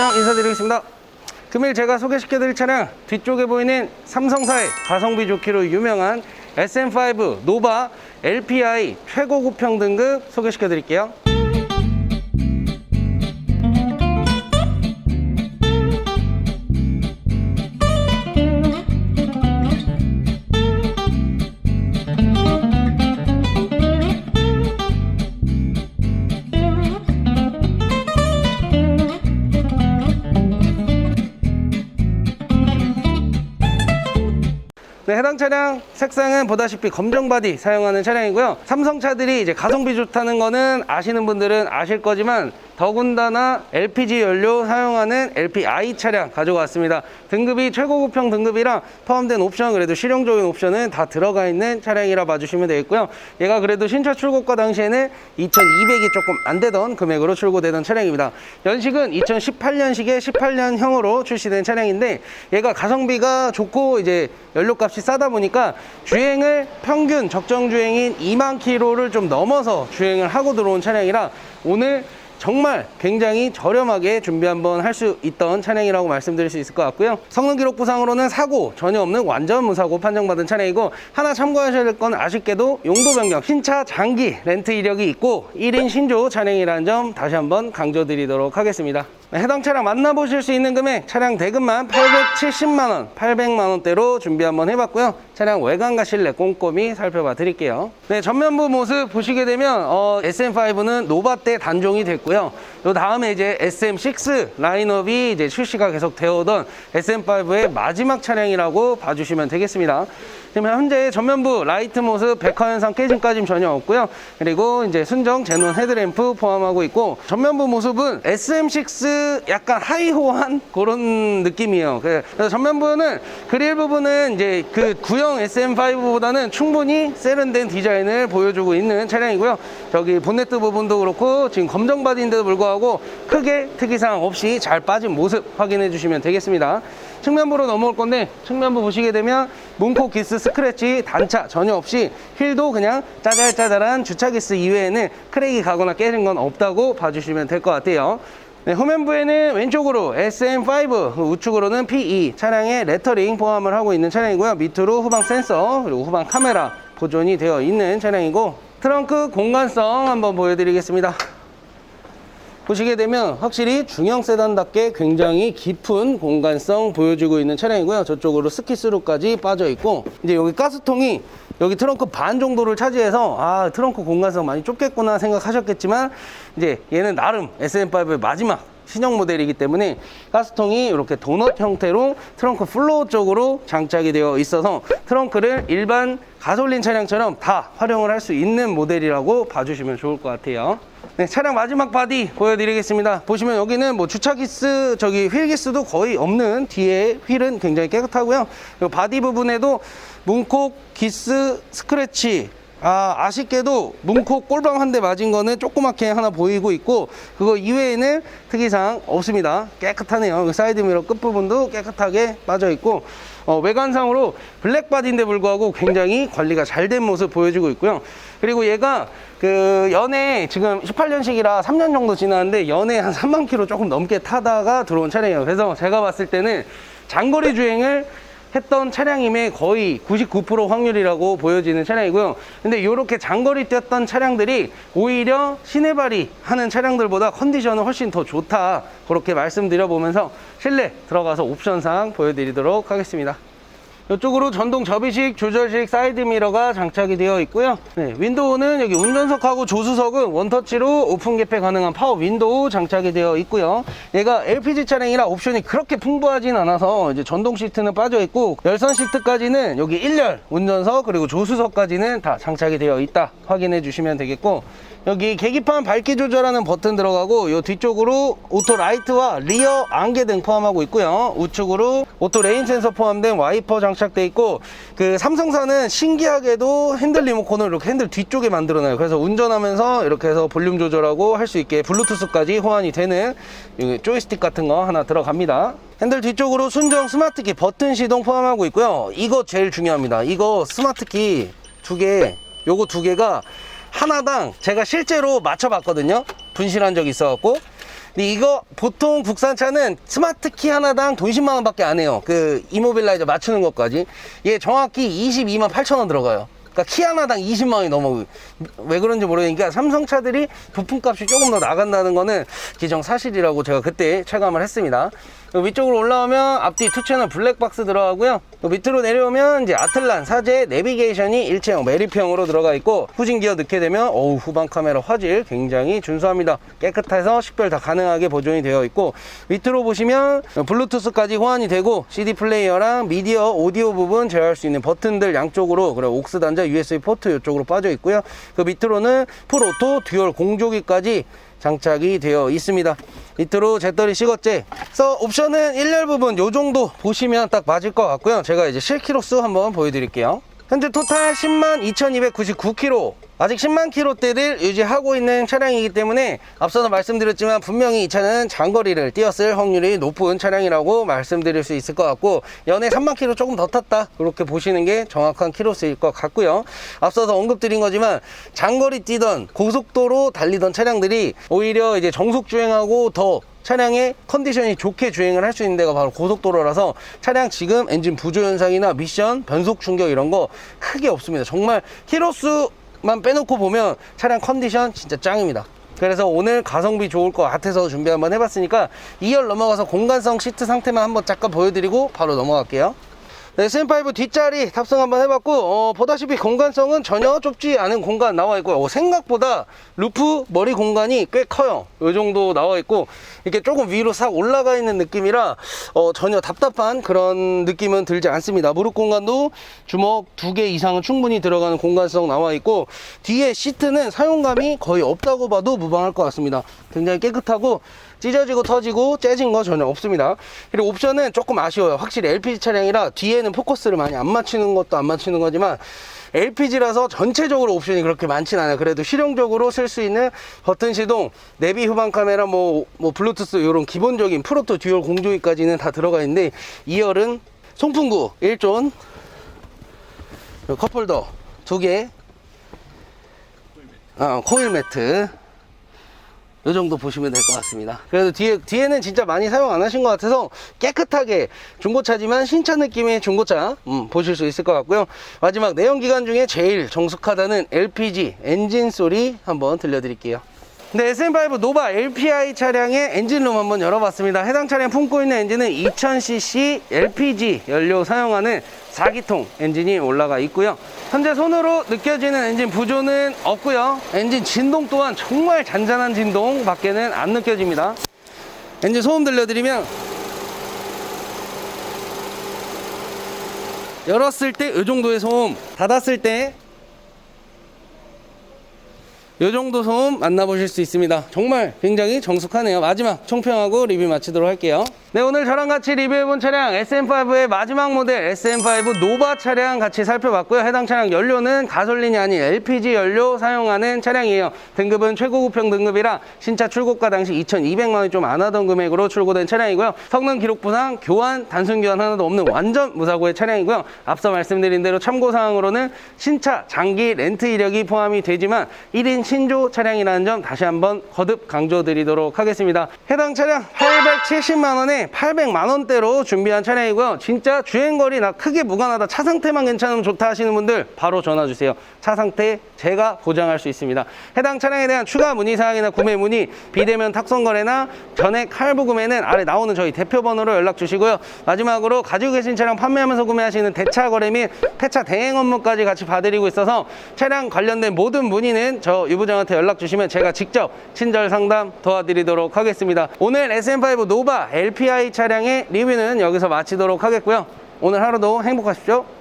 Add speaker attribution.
Speaker 1: 과장 인사드리겠습니다. 금일 제가 소개시켜드릴 차량 뒤쪽에 보이는 삼성사의 가성비 좋기로 유명한 SM5 노바 LPI 최고급 평 등급 소개시켜드릴게요. 네, 해당 차량 색상은 보다시피 검정 바디 사용하는 차량이고요. 삼성 차들이 이제 가성비 좋다는 거는 아시는 분들은 아실 거지만 더군다나 LPG 연료 사용하는 LPI 차량 가져왔습니다. 등급이 최고급형 등급이라 포함된 옵션 그래도 실용적인 옵션은 다 들어가 있는 차량이라 봐주시면 되겠고요. 얘가 그래도 신차 출고가 당시에는 2,200이 조금 안 되던 금액으로 출고되던 차량입니다. 연식은 2018년식의 18년형으로 출시된 차량인데 얘가 가성비가 좋고 이제 연료값이 싸다 보니까 주행을 평균 적정 주행인 2만 킬로를 좀 넘어서 주행을 하고 들어온 차량이라 오늘 정말 굉장히 저렴하게 준비 한번 할 수 있던 차량이라고 말씀드릴 수 있을 것 같고요. 성능 기록 부상으로는 사고 전혀 없는 완전 무사고 판정받은 차량이고 하나 참고하셔야 될 건 아쉽게도 용도 변경 신차 장기 렌트 이력이 있고 1인 신조 차량이라는 점 다시 한번 강조드리도록 하겠습니다. 네, 해당 차량 만나보실 수 있는 금액 차량 대금만 870만원 800만원대로 준비 한번 해봤고요. 차량 외관과 실내 꼼꼼히 살펴봐 드릴게요. 네 전면부 모습 보시게 되면 어, SM5는 노바 때 단종이 됐고요. 요 다음에 이제 SM6 라인업이 이제 출시가 계속 되어 오던 SM5의 마지막 차량이라고 봐주시면 되겠습니다 지금 현재 전면부 라이트 모습 백화 현상 깨짐까지는 전혀 없고요. 그리고 이제 순정 제논 헤드램프 포함하고 있고 전면부 모습은 SM6 약간 하이호한 그런 느낌이에요. 그래서 전면부는 그릴 부분은 이제 그 구형 SM5보다는 충분히 세련된 디자인을 보여주고 있는 차량이고요. 저기 본네트 부분도 그렇고 지금 검정 바디인데도 불구하고 크게 특이사항 없이 잘 빠진 모습 확인해 주시면 되겠습니다. 측면부로 넘어올 건데 측면부 보시게 되면 문코 기스 스크래치 단차 전혀 없이 휠도 그냥 짜잘짜잘한 주차 기스 이외에는 크랙이 가거나 깨진 건 없다고 봐주시면 될 것 같아요. 네, 후면부에는 왼쪽으로 SM5, 우측으로는 PE 차량의 레터링 포함을 하고 있는 차량이고요. 밑으로 후방 센서 그리고 후방 카메라 보존이 되어 있는 차량이고 트렁크 공간성 한번 보여드리겠습니다. 보시게 되면 확실히 중형 세단답게 굉장히 깊은 공간성 보여주고 있는 차량이고요. 저쪽으로 스키스루까지 빠져 있고 이제 여기 가스통이 여기 트렁크 반 정도를 차지해서 아 트렁크 공간성 많이 좁겠구나 생각하셨겠지만 이제 얘는 나름 SM5의 마지막 신형 모델이기 때문에 가스통이 이렇게 도넛 형태로 트렁크 플로어 쪽으로 장착이 되어 있어서 트렁크를 일반 가솔린 차량처럼 다 활용을 할 수 있는 모델이라고 봐주시면 좋을 것 같아요. 네, 차량 마지막 바디 보여드리겠습니다. 보시면 여기는 뭐 주차 기스, 저기 휠 기스도 거의 없는 뒤에 휠은 굉장히 깨끗하고요. 바디 부분에도 문콕, 기스, 스크래치, 아, 아쉽게도 문콕 꼴방 한 대 맞은 거는 조그맣게 하나 보이고 있고 그거 이외에는 특이사항 없습니다. 깨끗하네요. 그 사이드미러 끝부분도 깨끗하게 빠져 있고 어, 외관상으로 블랙 바디인데 불구하고 굉장히 관리가 잘 된 모습 보여주고 있고요. 그리고 얘가 그 연에 지금 18년식이라 3년 정도 지났는데 연에 한 3만 킬로 조금 넘게 타다가 들어온 차량이에요. 그래서 제가 봤을 때는 장거리 주행을 했던 차량임의 거의 99% 확률이라고 보여지는 차량이고요. 근데 이렇게 장거리 뛰었던 차량들이 오히려 시내발이 하는 차량들보다 컨디션은 훨씬 더 좋다. 그렇게 말씀드려 보면서 실내 들어가서 옵션상 보여드리도록 하겠습니다. 이쪽으로 전동 접이식 조절식 사이드 미러가 장착이 되어 있고요. 네, 윈도우는 여기 운전석하고 조수석은 원터치로 오픈 개폐 가능한 파워 윈도우 장착이 되어 있고요. 얘가 LPG 차량이라 옵션이 그렇게 풍부하진 않아서 이제 전동 시트는 빠져 있고 열선 시트까지는 여기 1열 운전석 그리고 조수석까지는 다 장착이 되어 있다 확인해 주시면 되겠고 여기 계기판 밝기 조절하는 버튼 들어가고 이 뒤쪽으로 오토 라이트와 리어 안개 등 포함하고 있고요. 우측으로 오토 레인 센서 포함된 와이퍼 장착돼 있고 그 삼성사는 신기하게도 핸들 리모컨을 이렇게 핸들 뒤쪽에 만들어놔요. 그래서 운전하면서 이렇게 해서 볼륨 조절하고 할 수 있게 블루투스까지 호환이 되는 이 조이스틱 같은 거 하나 들어갑니다. 핸들 뒤쪽으로 순정 스마트키 버튼 시동 포함하고 있고요. 이거 제일 중요합니다. 이거 스마트키 두 개, 요거 두 개가 하나당 제가 실제로 맞춰봤거든요. 분실한 적이 있어갖고 근데 이거 보통 국산차는 스마트 키 하나당 돈 10만 원밖에 안 해요. 그 이모빌라이저 맞추는 것까지. 얘 정확히 22만 8천 원 들어가요. 그러니까 키 하나당 20만 원이 넘어. 왜 그런지 모르니까 삼성 차들이 부품값이 조금 더 나간다는 거는 기정 사실이라고 제가 그때 체감을 했습니다. 위쪽으로 올라오면 앞뒤 투 채널 블랙박스 들어가고요. 또 밑으로 내려오면 이제 아틀란 사제 내비게이션이 일체형 매립형으로 들어가 있고 후진 기어 넣게 되면 어우 후방 카메라 화질 굉장히 준수합니다. 깨끗해서 식별 다 가능하게 보존이 되어 있고 밑으로 보시면 블루투스까지 호환이 되고 CD 플레이어랑 미디어 오디오 부분 제어할 수 있는 버튼들 양쪽으로 그리고 옥스 단자 USB 포트 이쪽으로 빠져 있고요. 그 밑으로는 풀오토 듀얼 공조기까지 장착이 되어 있습니다. 밑으로 제떨이 시거제. 그래서 옵션은 1열 부분 요 정도 보시면 딱 맞을 것 같고요. 제가 이제 실키로수 한번 보여드릴게요. 현재 토탈 10만 2299km. 아직 10만 킬로대를 유지하고 있는 차량이기 때문에 앞서도 말씀드렸지만 분명히 이 차는 장거리를 뛰었을 확률이 높은 차량이라고 말씀드릴 수 있을 것 같고 연에 3만 킬로 조금 더 탔다 그렇게 보시는 게 정확한 키로수일 것 같고요 앞서서 언급드린 거지만 장거리 뛰던 고속도로 달리던 차량들이 오히려 이제 정속 주행하고 더 차량의 컨디션이 좋게 주행을 할 수 있는 데가 바로 고속도로라서 차량 지금 엔진 부조 현상이나 미션, 변속 충격 이런 거 크게 없습니다. 정말 키로수 만 빼놓고 보면 차량 컨디션 진짜 짱입니다. 그래서 오늘 가성비 좋을 것 같아서 준비 한번 해봤으니까 2열 넘어가서 공간성 시트 상태만 한번 잠깐 보여드리고 바로 넘어갈게요. 네, SM5 뒷자리 탑승 한번 해봤고 어, 보다시피 공간성은 전혀 좁지 않은 공간 나와 있고요. 어, 생각보다 루프 머리 공간이 꽤 커요. 이 정도 나와 있고 이렇게 조금 위로 싹 올라가 있는 느낌이라 어, 전혀 답답한 그런 느낌은 들지 않습니다. 무릎 공간도 주먹 두 개 이상은 충분히 들어가는 공간성 나와 있고 뒤에 시트는 사용감이 거의 없다고 봐도 무방할 것 같습니다. 굉장히 깨끗하고 찢어지고 터지고 째진 거 전혀 없습니다. 그리고 옵션은 조금 아쉬워요. 확실히 LPG 차량이라 뒤에는 포커스를 많이 안 맞추는 것도 안 맞추는 거지만 LPG라서 전체적으로 옵션이 그렇게 많진 않아요. 그래도 실용적으로 쓸 수 있는 버튼 시동, 내비 후방 카메라, 뭐, 뭐 블루투스 이런 기본적인 프로토 듀얼 공조기까지는 다 들어가 있는데 2열은 송풍구 1존 컵홀더 두 개, 어, 코일 매트 이 정도 보시면 될 것 같습니다. 그래도 뒤에, 뒤에는 진짜 많이 사용 안 하신 것 같아서 깨끗하게 중고차지만 신차 느낌의 중고차 음, 보실 수 있을 것 같고요. 마지막 내연기관 중에 제일 정숙하다는 LPG 엔진 소리 한번 들려드릴게요. 네, SM5 노바 LPI 차량의 엔진룸 한번 열어봤습니다. 해당 차량 품고 있는 엔진은 2000cc LPG 연료 사용하는 4기통 엔진이 올라가 있고요. 현재 손으로 느껴지는 엔진 부조는 없고요. 엔진 진동 또한 정말 잔잔한 진동 밖에는 안 느껴집니다. 엔진 소음 들려드리면 열었을 때 이 정도의 소음, 닫았을 때 이 정도 소음 만나보실 수 있습니다. 정말 굉장히 정숙하네요. 마지막 총평하고 리뷰 마치도록 할게요. 네, 오늘 저랑 같이 리뷰해본 차량 SM5의 마지막 모델 SM5 노바 차량 같이 살펴봤고요. 해당 차량 연료는 가솔린이 아닌 LPG 연료 사용하는 차량이에요. 등급은 최고급형 등급이라 신차 출고가 당시 2,200만 원이 좀 안 하던 금액으로 출고된 차량이고요. 성능 기록 부상 교환, 단순 교환 하나도 없는 완전 무사고의 차량이고요. 앞서 말씀드린 대로 참고사항으로는 신차 장기 렌트 이력이 포함이 되지만 1인 신조 차량이라는 점 다시 한번 거듭 강조드리도록 하겠습니다. 해당 차량 870만 원에 800만 원대로 준비한 차량이고요. 진짜 주행거리 나 크게 무관하다. 차 상태만 괜찮으면 좋다 하시는 분들 바로 전화 주세요. 차 상태 제가 보장할 수 있습니다. 해당 차량에 대한 추가 문의 사항이나 구매 문의 비대면 탁송 거래나 전액 할부 구매는 아래 나오는 저희 대표 번호로 연락 주시고요. 마지막으로 가지고 계신 차량 판매하면서 구매하시는 대차 거래 및 폐차 대행 업무까지 같이 봐드리고 있어서 차량 관련된 모든 문의는 저 유부장한테 연락 주시면 제가 직접 친절 상담 도와드리도록 하겠습니다. 오늘 SM5 노바 LPI 차량의 리뷰는 여기서 마치도록 하겠고요. 오늘 하루도 행복하십시오.